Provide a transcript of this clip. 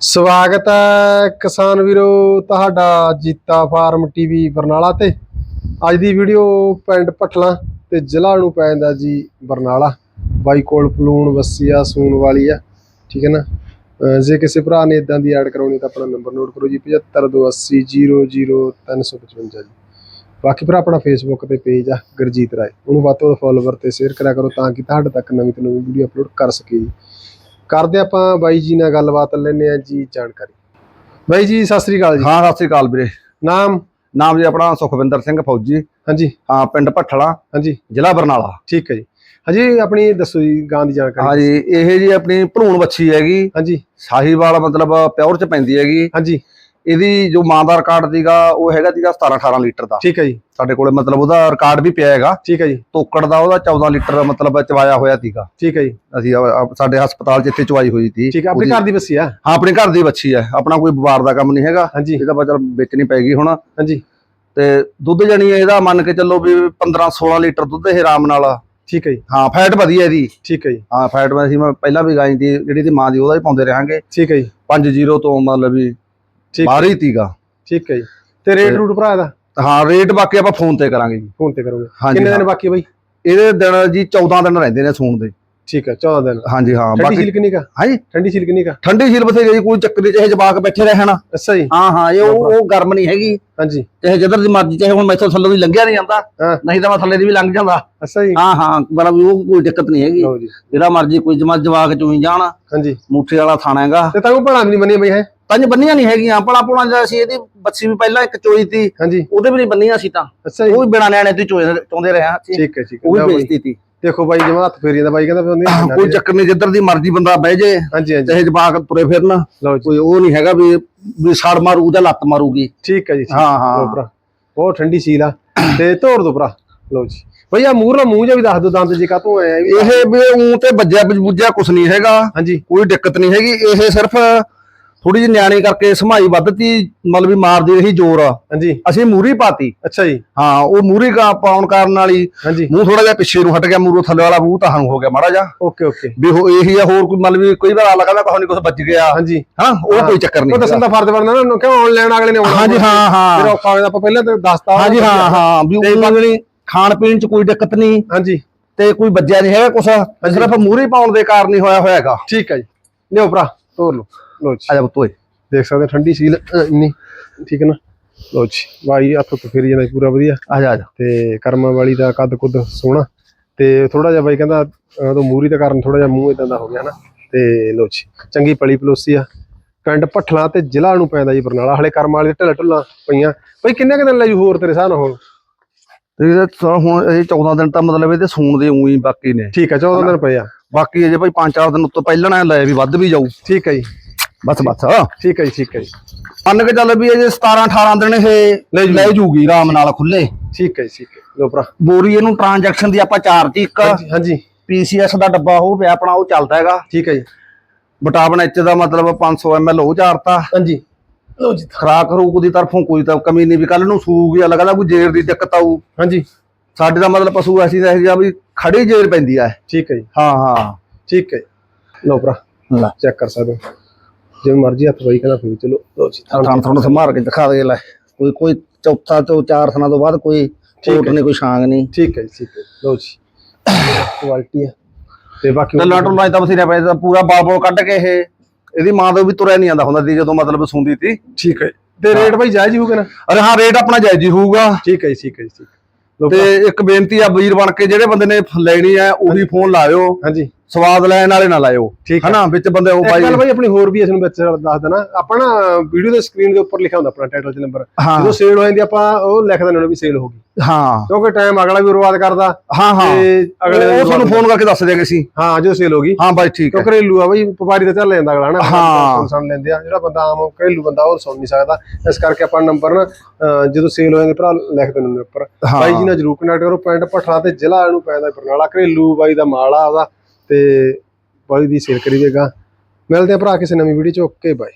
ਸਵਾਗਤ ਹੈ ਕਿਸਾਨ ਵੀਰੋ ਤੁਹਾਡਾ ਜੀਤਾ ਫਾਰਮ ਟੀਵੀ ਬਰਨਾਲਾ ਤੇ। ਅੱਜ ਦੀ ਵੀਡੀਓ ਪਿੰਡ ਪਟਲਾ ਤੇ ਜ਼ਿਲ੍ਹਾ ਨੂੰ ਪੈ ਜਾਂਦਾ ਜੀ ਬਰਨਾਲਾ। ਬਾਈ ਕੋਲ ਪਲੂਣ ਵਸੀਆ ਸੂਣ ਵਾਲੀ ਆ, ਠੀਕ ਹੈ ਨਾ? ਜੇ ਕਿਸੇ ਭਰਾ ਨੇ ਇਦਾਂ ਦੀ ਐਡ ਕਰਾਉਣੀ ਤਾਂ ਆਪਣਾ ਨੰਬਰ ਨੋਟ ਕਰੋ ਜੀ 7528000355 ਜੀ। ਬਾਕੀ ਭਰਾ ਆਪਣਾ ਫੇਸਬੁੱਕ ਤੇ ਪੇਜ ਆ, ਗੁਰਜੀਤ ਰਾਏ। ਉਹਨੂੰ ਵੱਧ ਤੋਂ ਵੱਧ ਫੋਲੋਵਰ ਤੇ ਸ਼ੇਅਰ ਕਰਿਆ ਕਰੋ ਤਾਂ ਕਿ ਤੁਹਾਡੇ ਤੱਕ ਨਵੀਂ ਤੋਂ ਨਵੀਂ ਵੀਡੀਓ ਅਪਲੋਡ ਕਰ ਸਕੀਏ ਜੀ। ਕਰਦੇ ਆਪਾਂ ਬਾਈ ਜੀ ਨਾਲ ਗੱਲਬਾਤ ਲੈਣੇ ਆ ਜੀ ਜਾਣਕਾਰੀ। ਬਾਈ ਜੀ ਸਤਿ ਸ੍ਰੀ ਅਕਾਲ ਜੀ। ਹਾਂ ਸਤਿ ਸ੍ਰੀ ਅਕਾਲ ਵੀਰੇ। ਨਾਮ? ਨਾਮ ਜੀ ਆਪਣਾ ਸੁਖਵਿੰਦਰ ਸਿੰਘ ਫੌਜੀ। ਹਾਂਜੀ। ਹਾਂ ਪਿੰਡ ਭੱਠਲਾ। ਹਾਂਜੀ। ਜ਼ਿਲ੍ਹਾ ਬਰਨਾਲਾ। ਠੀਕ ਹੈ ਜੀ। ਹਾਂਜੀ ਆਪਣੀ ਦੱਸੋ ਜੀ ਗਾਂ ਦੀ ਜਾਣਕਾਰੀ। ਹਾਂ ਜੀ ਇਹ ਜੀ ਆਪਣੀ ਭਰੂਣ ਵੱਛੀ ਹੈਗੀ। ਹਾਂਜੀ। ਸਾਹੀਵਾਲ ਮਤਲਬ ਪਿਓਰ ਚ ਪੈਂਦੀ ਹੈਗੀ। ਹਾਂਜੀ। ਇਹਦੀ ਜੋ ਮਾਂ ਦਾ ਰਿਕਾਰਡ ਸੀਗਾ ਉਹ ਹੈਗਾ ਸੀਗਾ 17 18 ਲੀਟਰ ਦਾ। ਠੀਕ ਹੈ ਜੀ। ਸਾਡੇ ਕੋਲੇ ਮਤਲਬ ਉਹਦਾ ਰਿਕਾਰਡ ਵੀ ਪਿਆ ਹੈਗਾ। ਠੀਕ ਹੈ ਜੀ। ਤੋਕੜ ਦਾ ਉਹਦਾ 14 ਲੀਟਰ ਮਤਲਬ ਚਵਾਇਆ ਹੋਇਆ ਸੀਗਾ। ਠੀਕ ਹੈ ਜੀ। ਅਸੀਂ ਆ- ਆ- ਸਾਡੇ ਹਸਪਤਾਲ 'ਚ ਇੱਥੇ ਚਵਾਈ ਹੋਈ ਸੀ। ਠੀਕ ਹੈ ਆਪਣੇ ਘਰ ਦੀ ਬੱਸੀ ਆ? ਹਾਂ ਆਪਣੇ ਘਰ ਦੀ ਵੱਛੀ ਹੈ। ਆਪਣਾ ਕੋਈ ਵਪਾਰ ਦਾ ਕੰਮ ਨਹੀਂ ਹੈਗਾ। ਇਹਦਾ ਬਚਲ ਵੇਚਣੀ ਪੈਗੀ ਹੁਣ। ਹਾਂਜੀ। ਤੇ ਦੁੱਧ ਜਣੀ ਇਹਦਾ ਮੰਨ ਕੇ ਚੱਲੋ ਵੀ 15 16 ਲੀਟਰ ਦੁੱਧ ਇਹ ਆਰਾਮ ਨਾਲ। ਠੀਕ ਹੈ ਜੀ। ਹਾਂ ਫੈਟ ਵਧੀਆ ਇਹਦੀ। ਠੀਕ ਹੈ ਜੀ। ਹਾਂ ਫੈਟ ਮੈਂ ਅਸੀਂ ਮੈਂ ਪਹਿਲਾਂ ਵੀ ਗਾਈ ਦੀ ਜਿਹੜੀ ਦੀ ਮਾਂ ਦੀ ਉਹਦਾ ਹੀ ਪਾਉਂਦੇ ਰਹਾਂਗੇ। ਠੀਕ ਹੈ ਜੀ। 5-0 ਤੋਂ ਮਤਲਬ ਵੀ ਠੀਕ ਬਾਹਰ ਹੀ ਤੀਗਾ ਠੀਕ ਹੈ ਜੀ। ਤੇ ਰੇਟ ਰੂਟ ਭਰਾ ਦਾ ਹਾਂ ਰੇਟ ਬਾਕੀ ਆਪਾਂ ਫੋਨ ਤੇ ਕਰਾਂਗੇ ਜੀ। ਫੋਨ ਤੇ ਕਰੋਗੇ। ਹਾਂਜੀ ਕਿੰਨੇ ਦਿਨ ਹਾਂ। ਬਾਕੀ ਬਾਈ? ਇਹਦੇ ਦਿਨ ਜੀ 14 ਦਿਨ ਰਹਿੰਦੇ ਨੇ ਸੂਣ ਦੇ। ਠੀਕ ਹੈ 14 ਦਿਨ। ਹਾਂਜੀ ਹਾਂ ਠੰਡੀ ਬਾਕੀ ਸੀਲ ਕਿੰਨੀ ਕਾ ਹਾਂਜੀ ਠੰਡੀ ਸੀਲ ਕਿੰਨੀ ਕਾ ਠੰਡੀ ਝੀਲ ਬਥੇ ਗਈ ਕੋਈ ਚੱਕਰ ਨਹੀਂ ਚਾਹੇ ਜਵਾਕ ਬੈਠੇ ਰਹਿਣ। ਅੱਛਾ ਜੀ। ਹਾਂ ਹਾਂ ਇਹ ਉਹ ਉਹ ਗਰਮ ਨਹੀਂ ਹੈਗੀ। ਹਾਂਜੀ। ਚਾਹੇ ਜਿੱਧਰ ਦੀ ਮਰਜ਼ੀ ਚਾਹੇ ਹੁਣ ਮੈਥੋਂ ਥੱਲੋਂ ਦੀ ਲੰਘਿਆ ਨਹੀਂ ਜਾਂਦਾ ਹਾਂ। ਨਹੀਂ ਤਾਂ ਮੈਂ ਥੱਲੇ ਦੀ ਵੀ ਲੰਘ ਜਾਂਦਾ। ਅੱਛਾ ਜੀ। ਹਾਂ ਹਾਂ ਮਤਲਬ ਉਹ ਕੋਈ ਦਿੱਕਤ ਨਹੀਂ ਹੈਗੀ। ਲਓ ਜੀ। ਜਿਹੜਾ ਮਰਜ਼ੀ ਕੋਈ ਜਮਾ ਜਵਾਕ ਚੋਈ ਜਾਣ। ਹਾਂਜੀ। ਮੂਠੇ ਵਾਲਾ ਥਾਣਾ ਹੈਗਾ। ਤੇ ਤਾਂ ਉਹ ਭਲਾ ਨਹੀਂ ਬਣੀ ਬਈ ਹੈ। ਪੰਜ ਬੰਨੀਆਂ ਨਹੀਂ ਹੈਗੀਆਂ ਆਪਣਾ ਆਪਣਾ ਜਿਹੜਾ ਸੀ ਇਹਦੀ ਬੱਚੀ ਵੀ ਪਹਿਲਾਂ ਇੱਕ ਚੋਈ ਤੀ ਹਾਂਜੀ। ਉਹਦੇ ਵੀ ਨਹੀਂ ਬੰਨੀਆਂ ਸੀ ਤਾਂ ਅੱਛਾ ਜੀ। ਉਹ ਵੀ ਬਿਨਾ ਨਿਆਣੇ ਤੋਂ ਚੋਏ ਚਾਹੁੰਦੇ ਰਹੇ ਹਾਂ ਅਸੀਂ। ਠੀਕ ਹੈ ਠੀਕ ਹੈ। ਉਹ ਵੀ। ਵੇਚਤੀ ਤੀ ਦੇਖੋ ਬਾਈ ਜਿਵੇਂ ਹੱਥ ਫੇਰੀ ਜਾਂਦਾ ਬਾਈ ਕਹਿੰਦਾ ਉਹਦੀ ਕੋਈ ਚੱਕਰ ਨਹੀਂ ਜਿੱਧਰ ਦੀ ਮਰਜ਼ੀ ਬੰਦਾ ਬਹਿ ਜੇ ਹਾਂਜੀ ਹਾਂਜੀ। ਚਾਹੇ ਜਵਾਕ ਤੁਰੇ ਫਿਰਨ ਜੀ। ਕੋਈ ਉਹ ਨਹੀਂ ਹੈਗਾ ਵੀ ਵੀ ਸੜ ਮਾਰੂ ਜਾਂ ਲੱਤ ਮਾਰੂਗੀ। ਠੀਕ ਹੈ ਜੀ। ਹਾਂ ਹਾਂ। ਬਹੁਤ ਠੰਡੀ ਸੀਲ ਆ। ਤੇ ਤੋੜ ਦੋ ਭਰਾ। ਲਓ ਜੀ। ਬਈ ਆ ਮੂਹਰਲਾ ਮੂੰਹ ਜਿਹਾ ਵੀ ਦੱਸ ਦੋ ਦੰਦ ਜੇ ਕਾਤੋਂ ਆਇਆ ਇਹ ਵੀ ਉਂ ਤੇ ਵੱਜਿਆ ਬੁੱਝਿਆ ਕੁਛ ਨਹੀਂ ਹੈਗਾ। ਹਾਂਜੀ। ਕੋਈ ਦਿੱਕਤ ਨਹੀਂ ਹੈਗੀ ਇਹ ਸਿਰਫ ਥੋੜੀ ਜਿਹੀ ਨਿਆਣੀ ਕਰਕੇ ਸਮਾਈ ਵੱਧਤੀ ਮਤਲਬ ਵੀ ਮਾਰਦੀ ਰਹੀ ਜ਼ੋਰ। ਹਾਂਜੀ। ਅਸੀਂ ਮੂਰੀ ਪਾਤੀ। ਅੱਛਾ ਜੀ। ਹਾਂ ਉਹ ਮੂਰੀ ਕਾ ਪਾਉਣ ਕਾਰਨ ਵਾਲੀ ਹਾਂਜੀ। ਮੂੰਹ ਥੋੜਾ ਜਿਹਾ ਪਿੱਛੇ ਨੂੰ ਹਟ ਗਿਆ ਮੂਰੋਂ ਥੱਲੇ ਵਾਲਾ ਮੂੰਹ ਤਾਂ ਹੋ ਗਿਆ ਮਾੜਾ ਜਿਹਾ। Okay okay. ਵੀ ਉਹ ਇਹੀ ਆ ਹੋਰ ਕੋਈ ਮਤਲਬ ਵੀ ਕਈ ਵਾਰ ਆ ਲੱਗਦਾ ਕੋਈ ਨਹੀਂ ਕੁਝ ਬਚ ਗਿਆ। ਹਾਂਜੀ। ਹਾਂ ਉਹ ਕੋਈ ਚੱਕਰ ਨਹੀਂ ਉਹ ਦੱਸਣ ਦਾ ਫਰਜ਼ ਬਣਦਾ ਨਾ ਕਿਉਂ ਆਨਲਾਈਨ ਅਗਲੇ ਨੇ ਆਉਣਾ। ਹਾਂਜੀ ਹਾਂ ਫਿਰ ਹਾਂ ਔਖਾ ਹੋ ਜਾਂਦਾ ਆਪਾਂ ਪਹਿਲਾਂ ਤਾਂ ਦੱਸਤਾ ਹਾਂਜੀ ਹਾਂ ਹਾਂ। ਵੀ ਉਹ ਖਾਣ ਪੀਣ ਚ ਕੋਈ ਦਿੱਕਤ ਨਹੀਂ ਹਾਂਜੀ। ਤੇ ਕੋਈ ਵੱਜਿਆ ਨਹੀਂ ਹੈਗਾ ਕੁਛ। ਸਿਰਫ ਮੂਰੀ ਪਾਉਣ ਦੇ ਕਾਰਨ ਹੀ ਹੋਇਆ ਹੋਇਆਗਾ ਠੀਕ ਹੈ ਜੀ। ਲਿਓ ਭਰਾ ਤੋੜ ਲਓ। ਜੀ। ਆ ਜਾ ਪੁੱਤੋਏ ਦੇਖ ਸਕਦੇ ਠੰਡੀ ਸੀਲ ਇੰਨੀ ਠੀਕ ਹੈ ਨਾ? ਲਓ ਜੀ ਬਾਈ ਹੱਥ ਤੋਂ ਫੇਰੀ ਜਾਂਦਾ ਪੂਰਾ ਵਧੀਆ। ਆ ਜਾ ਆ ਜਾ। ਤੇ ਕਰਮਾਂ ਵਾਲੀ ਦਾ ਕੱਦ ਕੁੱਦ ਸੋਹਣਾ। ਤੇ ਥੋੜਾ ਜਿਹਾ ਬਾਈ ਕਹਿੰਦਾ ਉਹ ਮੂਰੀ ਦੇ ਕਾਰਨ ਥੋੜਾ ਜਿਹਾ ਮੂੰਹ ਇਦਾਂ ਦਾ ਹੋ ਗਿਆ ਨਾ ਤੇ ਲੋ ਜੀ ਚੰਗੀ ਪਲੀ ਪਲੋਸੀ ਆ। ਪਿੰਡ ਭੱਠਲਾ ਤੇ ਜ਼ਿਲ੍ਹਾ ਨੂੰ ਪੈਂਦਾ ਜੀ ਬਰਨਾਲਾ। ਹਲੇ ਕਰਮਾਂ ਵਾਲੀ ਦੇ ਢਿੱਲਾ ਢੁੱਲਾ ਪਈਆਂ। ਬਈ ਕਿੰਨੇ ਕੁ ਦਿਨ ਲੈ ਜੂ ਹੋਰ ਤੇਰੇ ਹਿਸਾਬ ਨਾਲ ਹੁਣ? ਤੇ ਇਹਦੇ ਤਾਂ ਹੁਣ ਇਹ 14 ਦਿਨ ਤਾਂ ਮਤਲਬ ਇਹਦੇ ਸੂਣ ਦੇ ਉਹੀ ਬਾਕੀ ਨੇ। ਠੀਕ ਹੈ 14 ਦਿਨ ਪਏ ਆ। ਬਾਕੀ ਅਜੇ ਭਾਈ 5-4 ਦਿਨ ਉੱਤੋਂ ਪਹਿਲਾਂ ਨਾ ਲੈ ਵੀ ਵੱਧ ਵੀ ਜਾਊ। ਠੀਕ ਹੈ ਜੀ। ਬਸ ਬਸ ਠੀਕ ਹੈ ਜੀ ਠੀਕ ਹੈ ਜੀ। ਮੰਨ ਕੇ ਚੱਲ ਵੀ ਅਜੇ 17-18 ਦਿਨ ਇਹ ਲੈ ਜੂਗੀ। ਆਰਾਮ ਨਾਲ ਖੁੱਲੇ ਠੀਕ ਹੈ ਜੀ ਠੀਕ ਹੈ। ਲੋ ਭਰਾ। ਬੋਰੀ ਇਹਨੂੰ ਟ੍ਰਾਂਜੈਕਸ਼ਨ ਦੀ ਆਪਾਂ ਚਾਰਤੀ ਇੱਕ ਹਾਂਜੀ ਪੀਸੀਐਸ ਦਾ ਡੱਬਾ ਉਹ ਪਿਆ ਆਪਣਾ ਉਹ ਚੱਲਦਾ ਹੈਗਾ। ਠੀਕ ਹੈ ਜੀ। ਐਚ ਦਾ ਮਤਲਬ 500 ml ਉਹ ਚਾਰਤਾ। ਹਾਂਜੀ। ਲੋ ਜੀ ਖਰਾਕ ਰੂਕ ਦੀ ਤਰਫੋਂ ਕੋਈ ਤਾਂ ਕਮੀ ਨਹੀਂ ਵੀ ਕੱਲ ਨੂੰ ਸੂਗੀ ਆ ਲੱਗਦਾ ਕੋਈ ਜੇਰ ਦੀ ਦਿੱਕਤ ਆਊ। ਹਾਂਜੀ। ਸਾਡੇ ਦਾ ਮਤਲਬ ਪਸ਼ੂ ਐਸੀ ਦਾ ਇਹ ਵੀ ਖੜੀ ਜੇਰ ਪੈਂਦੀ ਆ। ਠੀਕ ਹੈ ਜੀ। ਹਾਂ ਹਾਂ। ਠੀਕ ਹੈ ਲੋ ਭਰਾ ਲੈ। ਚੈੱਕ ਕਰ ਸਕਦੇ ਹੋ। ਜਿਵੇਂ ਮਰਜ਼ੀ ਹੱਥ ਬਾਈ ਕਹਿੰਦਾ ਫਿਰ ਚਲੋ ਲੋ ਜੀ ਥਾਂ ਥੋੜਾ ਸੰਭਾਰ ਕੇ ਦਿਖਾ ਦੇ ਲੈ। ਕੋਈ ਕੋਈ ਚੌਥਾ ਤੋਂ ਚਾਰ ਸਨਾਂ ਤੋਂ ਬਾਅਦ ਕੋਈ ਕੋਟ। ਨਹੀਂ ਕੋਈ ਛਾਂਗ ਨਹੀਂ। ਠੀਕ ਹੈ ਜੀ ਠੀਕ ਹੈ। ਜੀ। ਕੁਆਲਿਟੀ ਹੈ। ਤੇ ਬਾਕੀ ਟੱਲਾ ਟੁੱਲਾ ਤਾਂ ਬਥੇਰਾ ਪੈ ਪੂਰਾ ਬਾਲ ਬੋਲ ਕੱਢ ਕੇ ਇਹ ਇਹਦੀ ਮਾਂ ਤੋਂ ਵੀ ਤੁਰਿਆ ਨਹੀਂ ਆਂਦਾ ਹੁੰਦਾ ਸੀ ਜਦੋਂ ਮਤਲਬ ਸੁੰਦੀ ਤੀ ਠੀਕ ਹੈ ਤੇ ਰੇਟ ਭਾਈ ਜਾਇਜ਼ ਹੋਊਗਾ ਨਾ? ਅਰੇ ਹਾਂ ਰੇਟ ਆਪਣਾ ਜਾਇਜ਼ ਹੀ ਹੋਊਗਾ। ਠੀਕ ਹੈ ਠੀਕ ਹੈ ਠੀਕ ਤੇ ਇੱਕ ਬੇਨਤੀ ਆ ਵੀਰ ਬਣ ਕੇ ਜਿਹੜੇ ਬੰਦੇ ਨੇ ਲੈਣੀ ਹੈ ਉਹੀ ਫੋਨ ਲਾਇਓ। ਹਾਂਜੀ। ਸਵਾਦ ਲੈਣ ਵਾਲੇ ਨਾ ਲਾਇਓ ਹਨਾ? ਵਿੱਚ ਬੰਦੇ ਉਹ ਇੱਕ ਬਾਈ ਗੱਲ ਭਾਈ ਆਪਣੀ ਹੋਰ ਵੀ ਇਸ ਨੂੰ ਵਿੱਚ ਦੱਸ ਦੇਣਾ। ਆਪਾਂ ਨਾ ਵੀਡੀਓ ਦੇ ਸਕਰੀਨ ਦੇ ਉੱਪਰ ਲਿਖਿਆ ਹੁੰਦਾ ਆਪਣਾ ਟਾਈਟਲ ਤੇ ਨੰਬਰ ਜਦੋਂ ਸੇਲ ਹੋ ਜਾਂਦੀ ਆਪਾਂ ਉਹ ਲਿਖ ਦਿੰਦੇ ਨੇ ਵੀ ਸੇਲ ਹੋ ਗਈ। ਹਾਂ। ਕਿਉਂਕਿ ਟਾਈਮ ਅਗਲਾ ਵੀ ਬਰਬਾਦ ਕਰਦਾ ਹਾਂ ਹਾਂ। ਤੇ ਅਗਲੇ ਉਹ ਤੁਹਾਨੂੰ ਫੋਨ ਕਰਕੇ ਦੱਸ ਦਿਆਂਗੇ ਅਸੀਂ। ਹਾਂ ਜਦੋਂ ਸੇਲ ਹੋ ਗਈ। ਹਾਂ ਬਾਈ ਠੀਕ ਹੈ ਘਰੇਲੂ ਆ ਬਈ ਵਪਾਰੀ ਤਾਂ ਚੱਲ ਜਾਂਦਾ ਅਗਲਾ ਹਨਾ ਹਾਂ। ਸੁਣ- ਲੈਂਦੇ ਆ। ਜਿਹੜਾ ਬੰਦਾ ਆਮ ਘਰੇਲੂ ਬੰਦਾ ਉਹ ਸੁਣ ਨਹੀਂ ਸਕਦਾ। ਇਸ ਕਰਕੇ ਆਪਾਂ ਨੰਬਰ ਨਾ ਜਦੋਂ ਸੇਲ ਹੋ ਜਾਂਦੇ ਭਰਾ ਲਿਖ ਦਿੰਦੇ ਨੇ ਉੱਪਰ। ਬਾਈ ਜੀ ਨਾਲ ਜਰੂਰ ਕਨੈਕਟ ਕਰੋ। ਪਿੰਡ ਪਠਲਾ ਤੇ ਜ਼ਿਲ੍ਹਾ ਇਹਨੂੰ ਪੈਂਦਾ ਬਰਨਾਲਾ। ਘਰੇਲੂ ਬਾਈ ਦਾ ਮਾਲ ਉਹਦਾ। ਤੇ ਬਾਈ ਦੀ ਸੇਲ ਕਰੀ ਦੇਗਾ। ਮਿਲਦੇ ਆ ਭਰਾ ਕਿਸੇ ਨਵੀਂ ਵੀਡੀਓ ਚ। ਓਕੇ ਬਾਈ